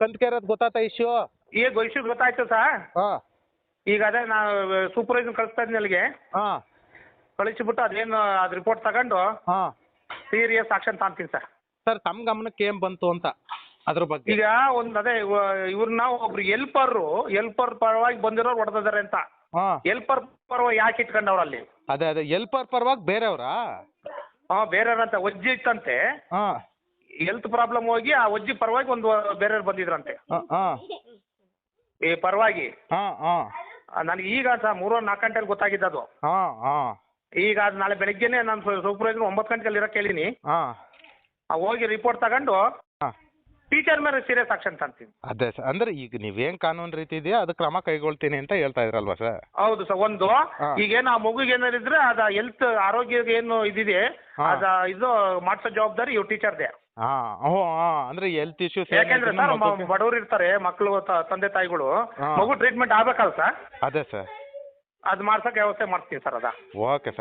ಕಂತ್ಕೇರದ್ ಗೊತ್ತಾತ issue ಈಗ issue ಗೊತ್ತಾಯ್ತು ಸಾ? ಹಾಂ. ಈಗ ಅದೇ ನಾ ಸೂಪರ್ವೈಸರ್ ಕಳಿಸ್ತಾ ಇದ್ದೀನಿ ಅಲ್ಲಿಗೆ. ಹಾಂ. ಕಳಿಸಿಬಿಟ್ಟು ಅದೇನು ಅದು ರಿಪೋರ್ಟ್ ತಗೊಂಡು ಹಾಂ. ಸೀರಿಯಸ್ ಆಕ್ಷನ್ ತಾಂತೀನಿ ಸರ್. ಸರ್ ತಮ್ಮ ಗಮನಕ್ಕೆ ಏನ್ ಬಂತು ಅಂತ ಅದ್ರ ಬಗ್ಗೆ? ಈಗ ಒಂದು ಅದೇ ಇವ್ರನ್ನ ಒಬ್ರು ಎಲ್ಪರು ಎಲ್ಪರ್ ಪರವಾಗಿ ಬಂದಿರೋರು ಹೊಡೆದಿದ್ದಾರೆ ಅಂತ. ಹಾಂ. ಎಲ್ಪರ್ ಪರವಾಗಿ ಯಾಕೆ ಇಟ್ಕೊಂಡವ್ರು ಅಲ್ಲಿ? ಅದೇ ಅದೇ ಎಲ್ಪರ್ ಪರವಾಗಿ ಬೇರೆಯವ್ರಾ? ಹಾಂ ಬೇರೆಯವ್ರಂತ ಒಜ್ಜಿ ಇತ್ತಂತೆ. ಹಾಂ. ಹೆಲ್ತ್ ಪ್ರಾಬ್ಲಮ್ ಹೋಗಿ ಆ ಒಜ್ಜಿ ಪರವಾಗಿ ಒಂದು ಬೇರೆಯವ್ರು ಬಂದಿದ್ರಂತೆ. ಈ ಪರವಾಗಿ. ನನಗೆ ಈಗ ಸರ್ ಮೂರು ನಾಲ್ಕು ಗಂಟೆಲಿ ಗೊತ್ತಾಗಿದ್ದು ಅದು. ಈಗ ಅದು ನಾಳೆ ಬೆಳಿಗ್ಗೆನೆ ನಾನು ಸೂಪರ್ವೈಸರ್ ಒಂಬತ್ತು ಗಂಟೆಗೆ ಇರಕ್ಕೆ ಹೇಳಿನಿ. ಹೋಗಿ ರಿಪೋರ್ಟ್ ತಗೊಂಡು ಟೀಚರ್ ಮೇಲೆ ಸೀರಿಯಸ್ ಆಕ್ಷನ್ ತಂತೀನಿ ಅದೇ ಸರ್ ಅಂದ್ರೆ ಈಗ ನೀವೇನ್ ಕಾನೂನು ರೀತಿ ಇದೆಯಾ ಅದು ಕ್ರಮ ಕೈಗೊಳ್ತೀನಿ ಅಂತ ಹೇಳ್ತಾ ಇದ್ರಲ್ವಾ ಸರ್? ಹೌದು ಸರ್ ಒಂದು. ಈಗೇನು ಆ ಮಗುಗೆ ಏನಾರಿದ್ರೆ ಅದ ಹೆಲ್ತ್ ಆರೋಗ್ಯಕ್ಕೆ ಏನು ಇದಿದೆ. ಅದ ಇದು ಮಾಡಿಸೋ ಜವಾಬ್ದಾರಿ ಇವ್ ಟೀಚರ್ದೆ ಹಾಂ ಹ್ಞೂ ಹಾಂ ಅಂದ್ರೆ ಹೆಲ್ತ್ ಇಶ್ಯೂಸ್ ಯಾಕೆಂದ್ರೆ ಸರ್ ಬಡವರು ಇರ್ತಾರೆ ಮಕ್ಕಳು ತಂದೆ ತಾಯಿಗಳು. ಹಾ. ಮಗು ಟ್ರೀಟ್ಮೆಂಟ್ ಆಗ್ಬೇಕಲ್ಲ ಸರ್? ಅದೇ ಸರ್. ಅದು ಮಾಡ್ಸೋಕೆ ವ್ಯವಸ್ಥೆ ಮಾಡ್ತೀವಿ ಸರ್ ಅದ. Okay sir.